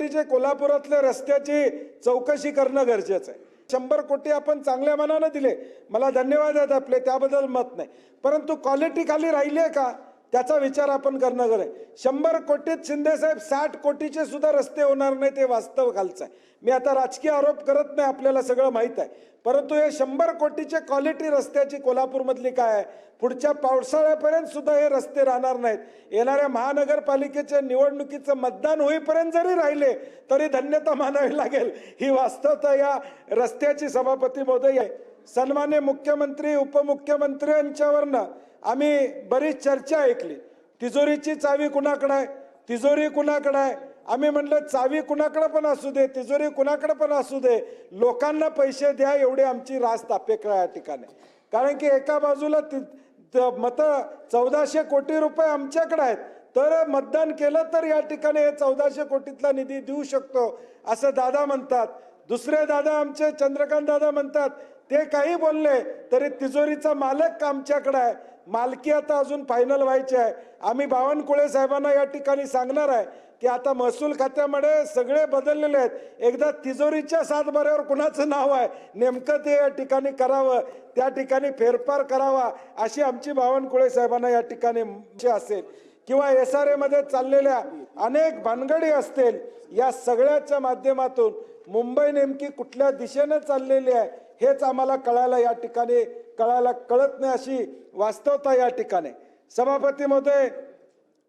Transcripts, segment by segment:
जे कोल्हापुरातल्या रस्त्याची चौकशी करणं गरजेचं आहे. शंभर कोटी आपण चांगल्या मनानं दिले. मला धन्यवाद आहेत आपले त्याबद्दल मत नाही. परंतु क्वालिटी खाली राहिली आहे का? त्याचा विचार आपण करणं गरज. आहे शंभर कोटीत शिंदेसाहेब साठ कोटीचे सुद्धा रस्ते होणार नाही ते वास्तव खालचं आहे. मी आता राजकीय आरोप करत नाही आपल्याला सगळं माहीत आहे. परंतु हे शंभर कोटीचे क्वालिटी रस्त्याची कोल्हापूरमधली काय आहे? पुढच्या पावसाळ्यापर्यंत सुद्धा हे रस्ते राहणार नाहीत. येणाऱ्या महानगरपालिकेच्या निवडणुकीचं मतदान होईपर्यंत जरी राहिले तरी धन्यता मानावी लागेल. ही वास्तवता या रस्त्याची सभापती महोदय आहे. सन्मान्य मुख्यमंत्री उपमुख्यमंत्री यांच्यावरनं आम्ही बरीच चर्चा ऐकली. तिजोरीची चावी कुणाकडं आहे? तिजोरी कुणाकडं आहे? आम्ही म्हटलं चावी कुणाकडं पण असू दे तिजोरी कुणाकडं पण असू दे. लोकांना पैसे द्या एवढी आमची रास्त अपेक्षा या ठिकाणी. कारण की एका बाजूला ति मतं चौदाशे कोटी रुपये आमच्याकडे आहेत. तर मतदान केलं तर या ठिकाणी हे चौदाशे कोटीतला निधी देऊ शकतो असं दादा म्हणतात. दुसरे दादा आमचे चंद्रकांत दादा म्हणतात ते काही बोलले तरी तिजोरीचा मालक आमच्याकडे आहे. मालकी आता अजून फायनल व्हायची आहे. आम्ही बावनकुळे साहेबांना या ठिकाणी सांगणार आहे की आता महसूल खात्यामध्ये सगळे बदललेले आहेत. एकदा तिजोरीच्या सातबाऱ्यावर कुणाचं नाव आहे नेमकं ते या ठिकाणी करावं त्या ठिकाणी फेरफार करावा अशी आमची बावनकुळे साहेबांना या ठिकाणी असेल. किंवा एस आर एमध्ये चाललेल्या अनेक भानगडी असतील या सगळ्याच्या माध्यमातून मुंबई नेमकी कुठल्या दिशेने चाललेली आहे हेच आम्हाला कळायला या ठिकाणी कळायला कळत नाही अशी वास्तवता या ठिकाणी. सभापती महोदय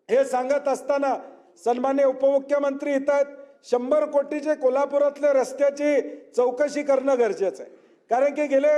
हे सांगत असताना सन्मान्य उपमुख्यमंत्री येत आहेत. शंभर कोटीचे कोल्हापुरातल्या रस्त्याची चौकशी करणं गरजेचं आहे. कारण की गेले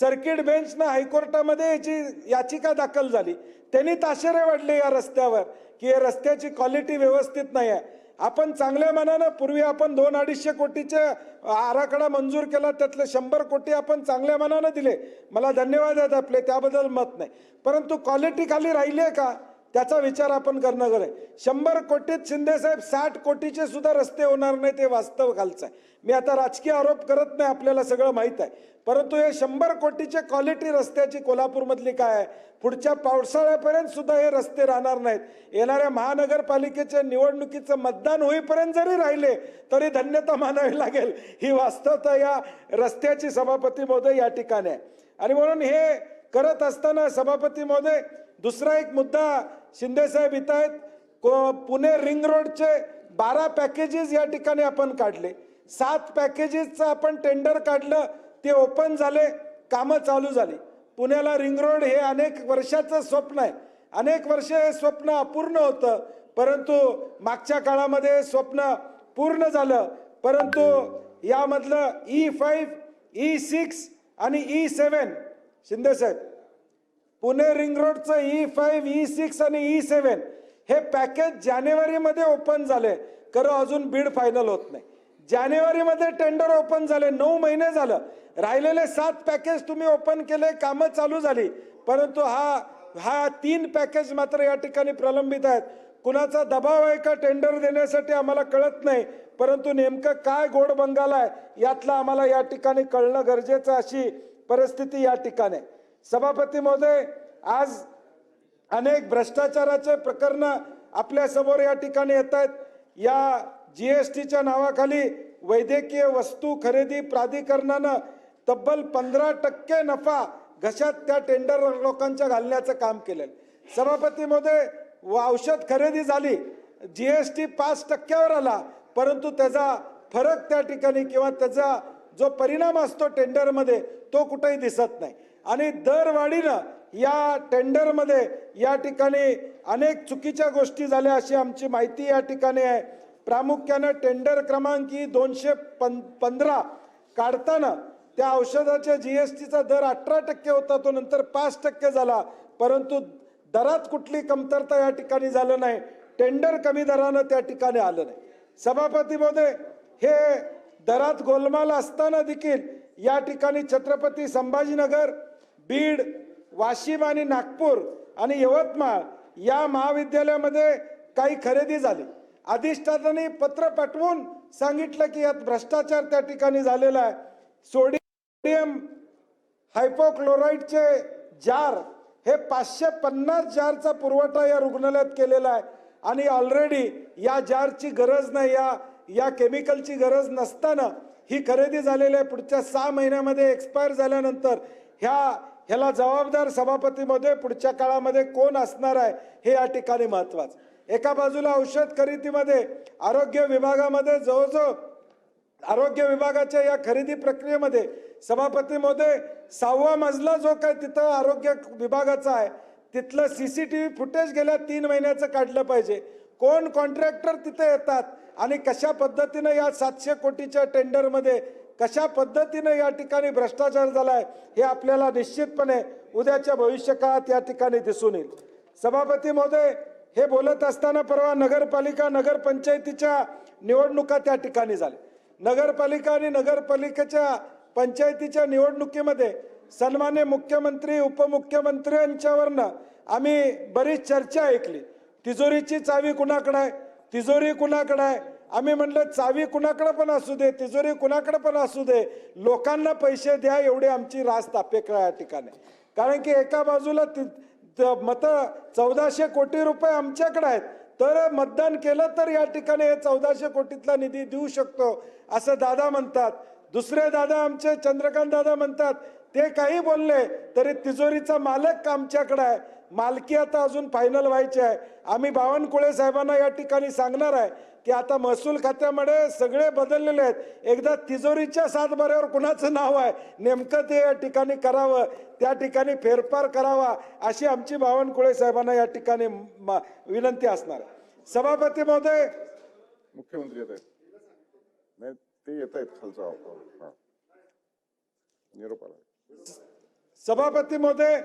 सर्किट बेंचनं हायकोर्टामध्ये याची याचिका दाखल झाली. त्यांनी ताशेरे वाढले या रस्त्यावर की या रस्त्याची क्वालिटी व्यवस्थित नाही आहे. आपण चांगल्या मनानं पूर्वी आपण दोन अडीचशे कोटीचे आराखडा मंजूर केला त्यातले शंभर कोटी आपण चांगल्या मनानं दिले. मला धन्यवाद आहेत आपले त्याबद्दल मत नाही. परंतु क्वालिटी खाली राहिली आहे का? त्याचा विचार आपण करणं गरज. आहे शंभर कोटीत शिंदेसाहेब साठ कोटीचे सुद्धा रस्ते होणार नाही ते वास्तव खालचं आहे. मी आता राजकीय आरोप करत नाही आपल्याला सगळं माहीत आहे. परंतु हे शंभर कोटीचे क्वालिटी रस्त्याची कोल्हापूरमधली काय आहे? पुढच्या पावसाळ्यापर्यंत सुद्धा हे रस्ते राहणार नाहीत. येणाऱ्या महानगरपालिकेच्या निवडणुकीचं मतदान होईपर्यंत जरी राहिले तरी धन्यता मानावी लागेल. ही वास्तवता या रस्त्याची सभापती महोदय या ठिकाणी आहे. आणि म्हणून हे करत असताना सभापती महोदय दुसरा एक मुद्दा शिंदेसाहेब इथं आहेत. को पुणे रिंग रोडचे बारा पॅकेजेस या ठिकाणी आपण काढले. सात पॅकेजेसचं आपण टेंडर काढलं. ते ओपन झाले. कामं चालू झाली. पुण्याला रिंग रोड हे अनेक वर्षाचं स्वप्न आहे. अनेक वर्ष हे स्वप्न अपूर्ण होतं. परंतु मागच्या काळामध्ये स्वप्न पूर्ण झालं. परंतु यामधलं ई फाईव्ह ई सिक्स आणि e ई सेवन शिंदेसाहेब पुणे रिंग रोडचं ई फाईव्ह ई सिक्स आणि e ई सेवन हे पॅकेज जानेवारीमध्ये ओपन झाले. खरं अजून बीड फायनल होत नाही. जानेवारीमध्ये टेंडर ओपन झाले. नऊ महिने झालं. राहिलेले सात पॅकेज तुम्ही ओपन केले कामं चालू झाली. परंतु हा हा तीन पॅकेज मात्र या ठिकाणी प्रलंबित आहेत. कुणाचा दबाव आहे का टेंडर देण्यासाठी आम्हाला कळत नाही. परंतु नेमकं काय गोड बंगाल आहे यातलं आम्हाला या ठिकाणी कळणं गरजेचं अशी परिस्थिती या ठिकाणी. आहे. सभापती महोदय आज अनेक भ्रष्टाचाराचे प्रकरण आपल्यासमोर या ठिकाणी येत आहेत. या जी एस टीच्या नावाखाली वैद्यकीय वस्तू खरेदी प्राधिकरणानं तब्बल पंधरा टक्के नफा घशात त्या टेंडर लोकांच्या घालण्याचं काम केलं सभापती महोदय व औषध खरेदी झाली जी एस टी पाच टक्क्यावर आला परंतु त्याचा फरक त्या ठिकाणी किंवा त्याचा जो परिणाम असतो टेंडरमध्ये तो कुठेही दिसत नाही. आणि दरवाढीनं या टेंडरमध्ये या ठिकाणी अनेक चुकीच्या गोष्टी झाल्या अशी आमची माहिती या ठिकाणी आहे. प्रामुख्यानं टेंडर क्रमांक ही दोनशे पं पंधरा काढताना त्या औषधाच्या जी एस टीचा दर अठरा टक्के होता तो नंतर पाच टक्के झाला. परंतु दरात कुठली कमतरता या ठिकाणी झालं नाही. टेंडर कमी दरानं त्या ठिकाणी आलं नाही. सभापती महोदय हे दरात गोलमाल असताना देखील या ठिकाणी छत्रपती संभाजीनगर बीड वाशिम आणि नागपूर आणि यवतमाळ या महाविद्यालयामध्ये काही खरेदी झाली. अधिष्ठातांनी पत्र पाठवून सांगितलं की यात भ्रष्टाचार त्या ठिकाणी झालेला आहे. सोडियम हायपोक्लोराईडचे जार हे पाचशे पन्नास जारचा पुरवठा या रुग्णालयात केलेला आहे. आणि ऑलरेडी या जारची गरज नाही या या केमिकलची गरज नसताना ही खरेदी झालेली आहे पुढच्या सहा महिन्यामध्ये एक्सपायर झाल्यानंतर ह्या ह्याला जबाबदार सभापतीमध्ये पुढच्या काळामध्ये कोण असणार आहे हे या ठिकाणी महत्वाचं एका बाजूला औषध खरेदीमध्ये आरोग्य विभागामध्ये जवळजवळ आरोग्य विभागाच्या या खरेदी प्रक्रियेमध्ये सभापतीमध्ये सहावा मजला जो काय तिथं आरोग्य विभागाचा आहे तिथलं C C T V footage गेल्या तीन महिन्याचं काढलं पाहिजे. कोण कॉन्ट्रॅक्टर तिथे येतात आणि कशा पद्धतीनं या सातशे कोटीच्या टेंडरमध्ये कशा पद्धतीनं या ठिकाणी भ्रष्टाचार झालाय हे आपल्याला निश्चितपणे उद्याच्या भविष्यकाळात या ठिकाणी दिसून येईल. सभापती महोदय हे बोलत असताना परवा नगरपालिका नगरपंचायतीच्या निवडणुका त्या ठिकाणी झाल्या. नगरपालिका आणि नगरपालिकेच्या पंचायतीच्या निवडणुकीमध्ये सन्मान्य मुख्यमंत्री उपमुख्यमंत्री यांच्यावरनं आम्ही बरीच चर्चा ऐकली. तिजोरीची चावी कुणाकडं आहे? तिजोरी कुणाकडं आहे? आम्ही म्हणलं चावी कुणाकडे पण असू दे तिजोरी कुणाकडे पण असू दे लोकांना पैसे द्या एवढी आमची रास्त अपेक्षा या ठिकाणी. कारण की एका बाजूला ति मतं चौदाशे कोटी रुपये आमच्याकडे आहेत तर मतदान केलं तर या ठिकाणी हे चौदाशे कोटीतला निधी देऊ शकतो असं दादा म्हणतात. दुसरे दादा आमचे चंद्रकांत दादा म्हणतात ते काही बोलले तरी तिजोरीचा मालक आमच्याकडे आहे. मालकी आता अजून फायनल व्हायची आहे. आम्ही बावनकुळे साहेबांना या ठिकाणी सांगणार आहे की आता महसूल खात्यामध्ये सगळे बदललेले आहेत. एकदा तिजोरीच्या सातबाऱ्यावर कुणाचं नाव आहे नेमकं ते या ठिकाणी करावं त्या ठिकाणी फेरफार करावा अशी आमची बावनकुळे साहेबांना या ठिकाणी विनंती असणार आहे. सभापती महोदय. मुख्यमंत्री येत आहेत. ते येत आहेत खालचा निरोप सभापती महोदय.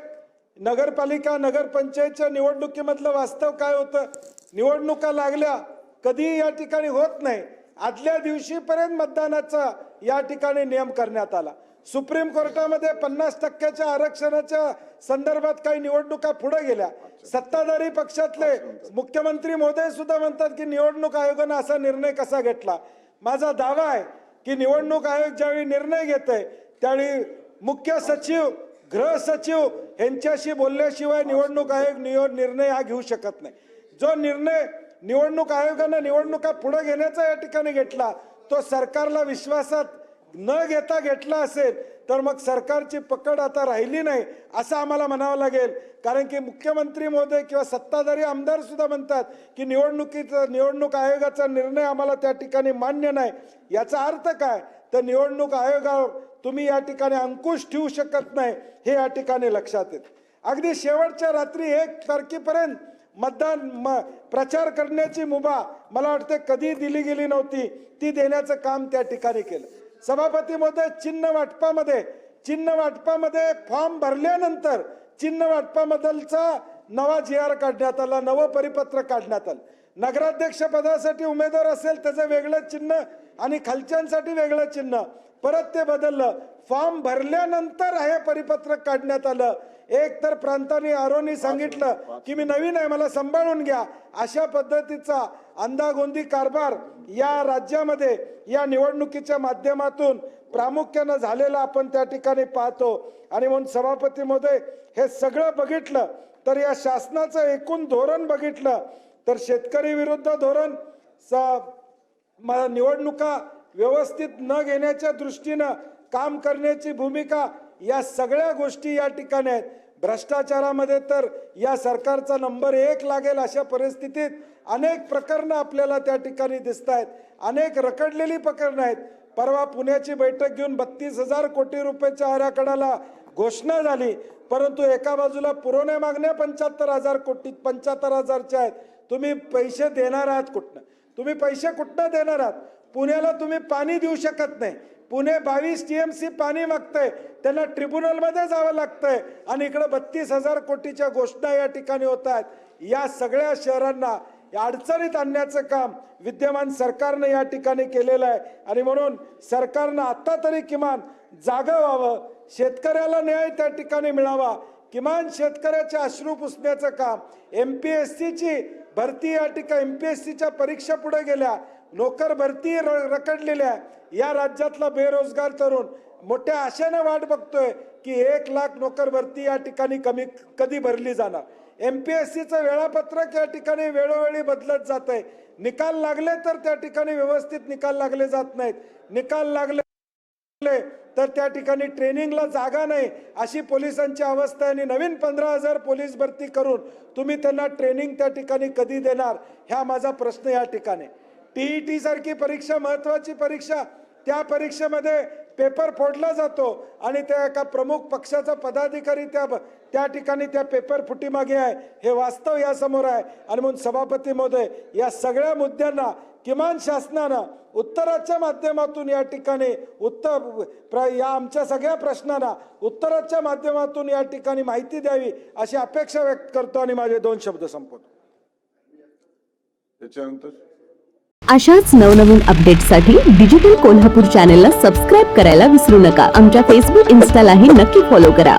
नगरपालिका नगरपंचायतच्या निवडणुकीमधलं वास्तव काय होतं? निवडणुका लागल्या कधीही या ठिकाणी होत नाही. आदल्या दिवशीपर्यंत मतदानाचा या ठिकाणी नियम करण्यात आला. सुप्रीम कोर्टामध्ये पन्नास टक्क्याच्या आरक्षणाच्या संदर्भात काही निवडणुका पुढे गेल्या. सत्ताधारी पक्षातले मुख्यमंत्री महोदय सुद्धा म्हणतात की निवडणूक आयोगानं असा निर्णय कसा घेतला? माझा दावा आहे की निवडणूक आयोग ज्यावेळी निर्णय घेत आहे त्यावेळी मुख्य सचिव गृह सचिव यांच्याशी बोलल्याशिवाय निवडणूक आयोग नियो निर्णय हा घेऊ शकत नाही. जो निर्णय निवडणूक आयोगानं निवडणुका पुढे घेण्याचा या ठिकाणी घेतला तो सरकारला विश्वासात न घेता घेतला असेल तर मग सरकारची पकड आता राहिली नाही असं आम्हाला म्हणावं लागेल. कारण की मुख्यमंत्री महोदय किंवा सत्ताधारी आमदार सुद्धा म्हणतात की निवडणुकीचा निवडणूक आयोगाचा निर्णय आम्हाला त्या ठिकाणी मान्य नाही. याचा अर्थ काय? तर निवडणूक आयोगावर तुम्ही या ठिकाणी अंकुश ठेवू शकत नाही हे या ठिकाणी लक्षात येत. अगदी शेवटच्या रात्री एक तारखेपर्यंत मतदान म प्रचार करण्याची मुभा मला वाटते कधी दिली गेली नव्हती. ती देण्याचं काम त्या ठिकाणी केलं. सभापती महोदय चिन्ह वाटपामध्ये चिन्ह वाटपामध्ये फॉर्म भरल्यानंतर चिन्ह वाटपाबद्दलचा नवा जी आर काढण्यात आला नवं परिपत्र काढण्यात आलं. नगराध्यक्ष पदासाठी उमेदवार असेल त्याचं वेगळं चिन्ह आणि खालच्यांसाठी वेगळं चिन्ह. परत ते बदललं. फॉर्म भरल्यानंतर हे परिपत्रक काढण्यात आलं. एक तर प्रांतानी आरोनी सांगितलं की मी नवीन आहे मला सांभाळून घ्या. अशा पद्धतीचा अंदागोंदी कारभार या राज्यामध्ये या निवडणुकीच्या माध्यमातून प्रामुख्यानं झालेला आपण त्या ठिकाणी पाहतो. आणि म्हणून सभापती महोदय हे सगळं बघितलं तर या शासनाचं एकूण धोरण बघितलं तर शेतकरी विरुद्ध धोरण स म- निवडणुका व्यवस्थित न घेण्याच्या दृष्टीनं काम करण्याची भूमिका या सगळ्या गोष्टी या ठिकाणी आहेत. भ्रष्टाचारामध्ये तर या सरकारचा नंबर एक लागेल अशा परिस्थितीत अनेक प्रकरणं आपल्याला त्या ठिकाणी दिसत आहेत अनेक रखडलेली प्रकरणं आहेत. परवा पुण्याची बैठक घेऊन बत्तीस हजार कोटी रुपयाच्या आराखड्याला घोषणा झाली. परंतु एका बाजूला पुरवण्या मागण्या पंच्याहत्तर हजार कोटी पंच्याहत्तर हजारच्या आहेत. तुम्ही पैसे देणार आहात कुठनं? तुम्ही पैसे कुठनं देणार आहात? पुण्याला तुम्ही पाणी देऊ शकत नाही. पुणे बावीस टी एम सी पाणी मागतंय. त्यांना ट्रिब्युनलमध्ये जावं लागतंय. आणि इकडं बत्तीस हजार कोटीच्या घोषणा या ठिकाणी होत आहेत. या सगळ्या शहरांना या अडचणीत आणण्याचं काम विद्यमान सरकारनं या ठिकाणी केलेलं आहे. आणि म्हणून सरकारनं आत्ता तरी किमान जागं व्हावं शेतकऱ्याला न्याय त्या ठिकाणी मिळावा किमान शेतकऱ्याचे अश्रू पुसण्याचं काम. एम पी एस सीची भरती या ठिकाणी एम पी एस सीच्या परीक्षा पुढे गेल्या. नोकर भरती र- रखडलेल्या. या राज्यातला बेरोजगार तरुण. मोठ्या आशेने वाट बघतोय की एक लाख नोकर भरती या ठिकाणी कमी कधी भरली जाणार. एम पी एस सीचं वेळापत्रक या ठिकाणी वेळोवेळी बदलत जात आहे निकाल लागले तर त्या ठिकाणी व्यवस्थित निकाल लागले जात नाहीत. निकाल लागले तर त्या ठिकाणी ट्रेनिंगला जागा नाही. अशी पोलिसांची अवस्था आणि नवीन पंधरा हजार पोलीस भरती करून तुम्ही त्यांना ट्रेनिंग त्या ठिकाणी कधी देणार ह्या माझा प्रश्न या ठिकाणी. टीईटी सारखी परीक्षा महत्वाची परीक्षा त्या परीक्षेमध्ये पेपर फोडला जातो आणि त्या एका प्रमुख पक्षाचा पदाधिकारी त्या त्या ठिकाणी त्या पेपर फुटीमागे आहे. हे वास्तव यासमोर आहे. आणि म्हणून सभापती महोदय या सगळ्या मुद्द्यांना किमान शासनानं उत्तराच्या माध्यमातून या ठिकाणी उत्तर प्र या आमच्या सगळ्या प्रश्नांना उत्तराच्या माध्यमातून या ठिकाणी माहिती द्यावी अशी अपेक्षा व्यक्त करतो आणि माझे दोन शब्द संपवतो. त्याच्यानंतर? अशाच नवनवीन अपडेट्ससाठी डिजिटल कोल्हापूर चॅनेलला सबस्क्राईब करायला विसरू नका. आमच्या फेसबुक इन्स्टालाही नक्की फॉलो करा.